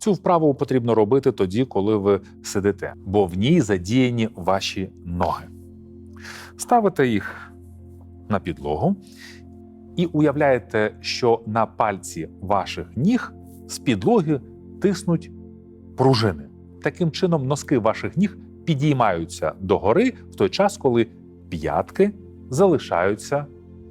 Цю вправу потрібно робити тоді, коли ви сидите, бо в ній задіяні ваші ноги. Ставите їх на підлогу і уявляєте, що на пальці ваших ніг з підлоги тиснуть пружини. Таким чином, носки ваших ніг підіймаються догори в той час, коли п'ятки залишаються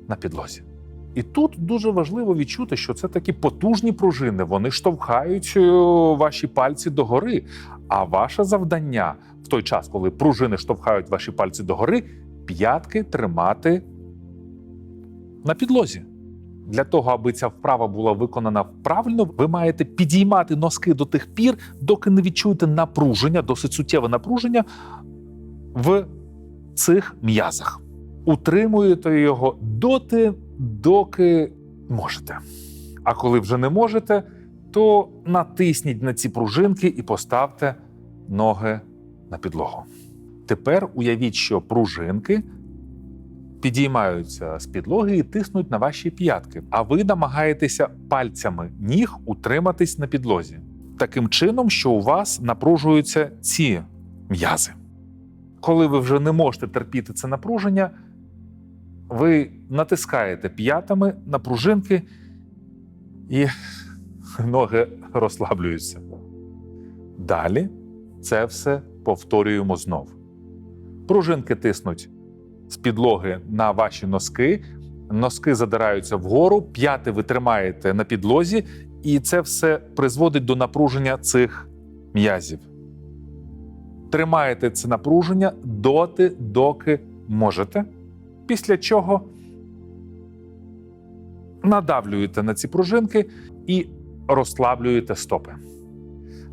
на підлозі. І тут дуже важливо відчути, що це такі потужні пружини, вони штовхають е, ваші пальці догори. А ваше завдання в той час, коли пружини штовхають ваші пальці догори, п'ятки тримати на підлозі. Для того, аби ця вправа була виконана правильно, ви маєте підіймати носки до тих пір, доки не відчуєте напруження, досить суттєве напруження в цих м'язах. Утримуєте його доти, доки можете. А коли вже не можете, то натисніть на ці пружинки і поставте ноги на підлогу. Тепер уявіть, що пружинки підіймаються з підлоги і тиснуть на ваші п'ятки, а ви намагаєтеся пальцями ніг утриматись на підлозі. Таким чином, що у вас напружуються ці м'язи. Коли ви вже не можете терпіти це напруження, ви натискаєте п'ятами на пружинки і ноги розслаблюються. Далі це все повторюємо знов. Пружинки тиснуть з підлоги на ваші носки, носки задираються вгору, п'яти ви тримаєте на підлозі, і це все призводить до напруження цих м'язів. Тримаєте це напруження доти, доки можете, після чого надавлюєте на ці пружинки і розслаблюєте стопи.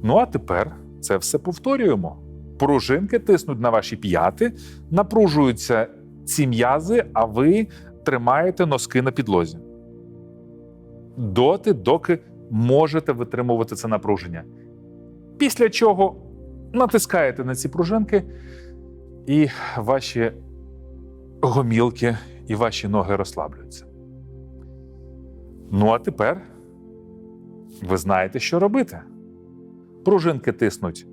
Ну а тепер це все повторюємо. Пружинки тиснуть на ваші п'яти, напружуються ці м'язи, а ви тримаєте носки на підлозі. Доти, доки можете витримувати це напруження. Після чого натискаєте на ці пружинки, і ваші гомілки і ваші ноги розслаблюються. Ну а тепер ви знаєте, що робити. Пружинки тиснуть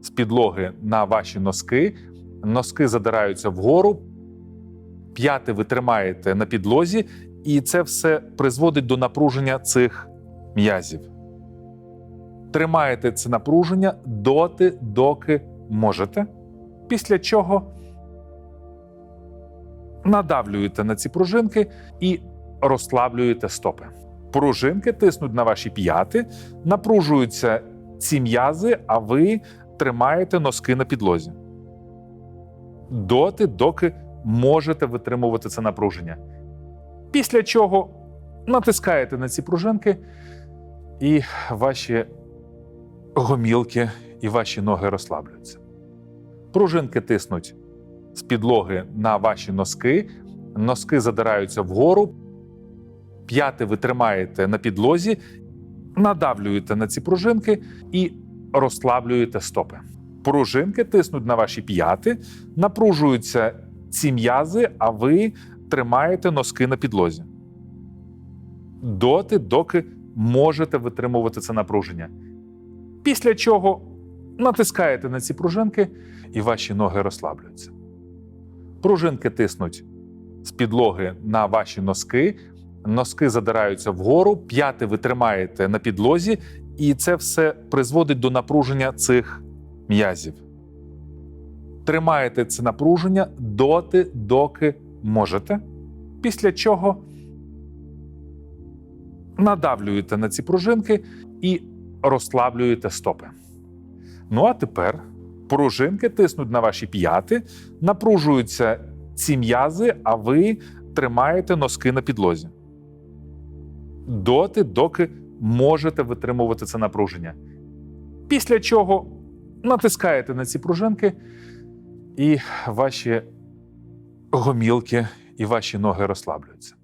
з підлоги на ваші носки, носки задираються вгору, п'яти ви тримаєте на підлозі, і це все призводить до напруження цих м'язів. Тримаєте це напруження доти, доки можете, після чого надавлюєте на ці пружинки і розслаблюєте стопи. Пружинки тиснуть на ваші п'яти, напружуються ці м'язи, а ви тримаєте носки на підлозі. Доти, доки можете витримувати це напруження. Після чого натискаєте на ці пружинки, і ваші гомілки і ваші ноги розслаблюються. Пружинки тиснуть з підлоги на ваші носки, носки задираються вгору, п'яти ви тримаєте на підлозі, надавлюєте на ці пружинки і розслаблюєте стопи. Пружинки тиснуть на ваші п'яти, напружуються ці м'язи, а ви тримаєте носки на підлозі. Доти, доки можете витримувати це напруження. Після чого натискаєте на ці пружинки, і ваші ноги розслаблюються. Пружинки тиснуть з підлоги на ваші носки, носки задираються вгору, п'яти ви тримаєте на підлозі, і це все призводить до напруження цих м'язів. Тримаєте це напруження доти, доки можете, після чого надавлюєте на ці пружинки і розслаблюєте стопи. Ну а тепер пружинки тиснуть на ваші п'яти, напружуються ці м'язи, а ви тримаєте носки на підлозі. Доти, доки можете витримувати це напруження. Після чого натискаєте на ці пружинки, і ваші гомілки і ваші ноги розслаблюються.